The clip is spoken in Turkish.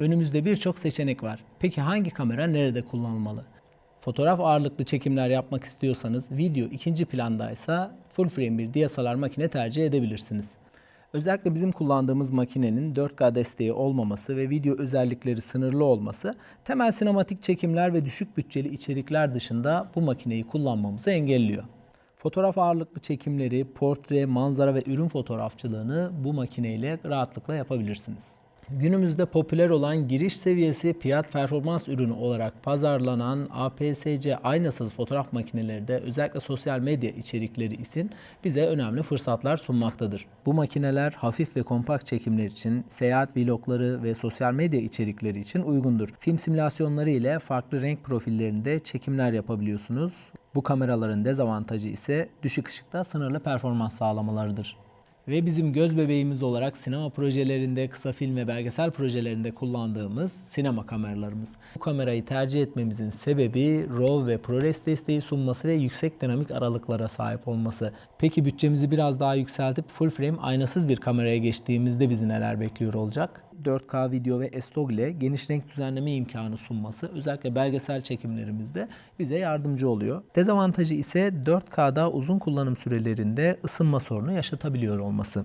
Önümüzde birçok seçenek var. Peki hangi kamera nerede kullanılmalı? Fotoğraf ağırlıklı çekimler yapmak istiyorsanız video ikinci plandaysa full frame bir DSLR makine tercih edebilirsiniz. Özellikle bizim kullandığımız makinenin 4K desteği olmaması ve video özellikleri sınırlı olması temel sinematik çekimler ve düşük bütçeli içerikler dışında bu makineyi kullanmamızı engelliyor. Fotoğraf ağırlıklı çekimleri, portre, manzara ve ürün fotoğrafçılığını bu makineyle rahatlıkla yapabilirsiniz. Günümüzde popüler olan giriş seviyesi fiyat performans ürünü olarak pazarlanan APS-C aynasız fotoğraf makineleri de özellikle sosyal medya içerikleri için bize önemli fırsatlar sunmaktadır. Bu makineler hafif ve kompakt çekimler için, seyahat vlogları ve sosyal medya içerikleri için uygundur. Film simülasyonları ile farklı renk profillerinde çekimler yapabiliyorsunuz. Bu kameraların dezavantajı ise düşük ışıkta sınırlı performans sağlamalarıdır. Ve bizim göz bebeğimiz olarak sinema projelerinde, kısa film ve belgesel projelerinde kullandığımız sinema kameralarımız. Bu kamerayı tercih etmemizin sebebi RAW ve ProRes desteği sunması ve yüksek dinamik aralıklara sahip olması. Peki bütçemizi biraz daha yükseltip full frame aynasız bir kameraya geçtiğimizde bizi neler bekliyor olacak? 4K video ve S-Log ile geniş renk düzenleme imkanı sunması özellikle belgesel çekimlerimizde bize yardımcı oluyor. Dezavantajı ise 4K'da uzun kullanım sürelerinde ısınma sorunu yaşatabiliyor olması.